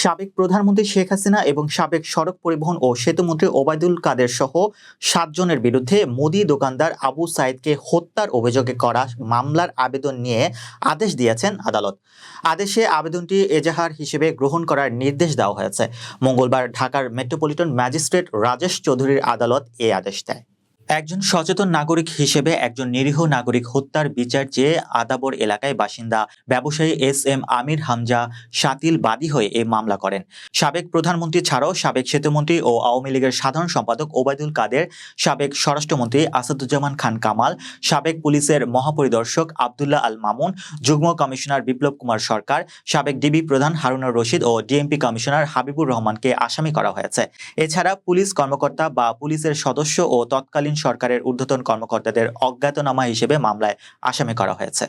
সাবেক প্রধানমন্ত্রী শেখ হাসিনা এবং সাবেক সড়ক পরিবহন ও সেতুমন্ত্রী ওবায়দুল কাদের সহ সাতজনের বিরুদ্ধে মোদি দোকানদার আবু সাইদকে হত্যার অভিযোগে করা মামলার আবেদন নিয়ে আদেশ দিয়েছেন আদালত। আদেশে আবেদনটি এজাহার হিসেবে গ্রহণ করার নির্দেশ দেওয়া হয়েছে। মঙ্গলবার ঢাকার মেট্রোপলিটন ম্যাজিস্ট্রেট রাজেশ চৌধুরীর আদালত এই আদেশ দেয়। একজন সচেতন নাগরিক হিসেবে একজন নিরীহ নাগরিক হত্যার বিচার চেয়ে আদাবর এলাকায় বাসিন্দা ব্যবসায়ী এস এম আমির হামজা শাতিল বাদী হয়ে এই মামলা করেন। সাবেক প্রধানমন্ত্রী ছাড়াও সাবেক সেতুমন্ত্রী ও আওয়ামী লীগের সাধারণ সম্পাদক ওবায়দুল কাদের, সাবেক স্বরাষ্ট্রমন্ত্রী আসাদুজ্জামান খান কামাল, সাবেক পুলিশের মহাপরিদর্শক আবদুল্লাহ আল মামুন, যুগ্ম কমিশনার বিপ্লব কুমার সরকার, সাবেক ডিবি প্রধান হারুনুর রশিদ ও ডিএমপি কমিশনার হাবিবুর রহমানকে আসামি করা হয়েছে। এছাড়া পুলিশ কর্মকর্তা বা পুলিশের সদস্য ও তৎকালীন সরকারের ঊর্ধ্বতন কর্মকর্তাদের অজ্ঞাতনামা হিসেবে মামলায় আসামি করা হয়েছে।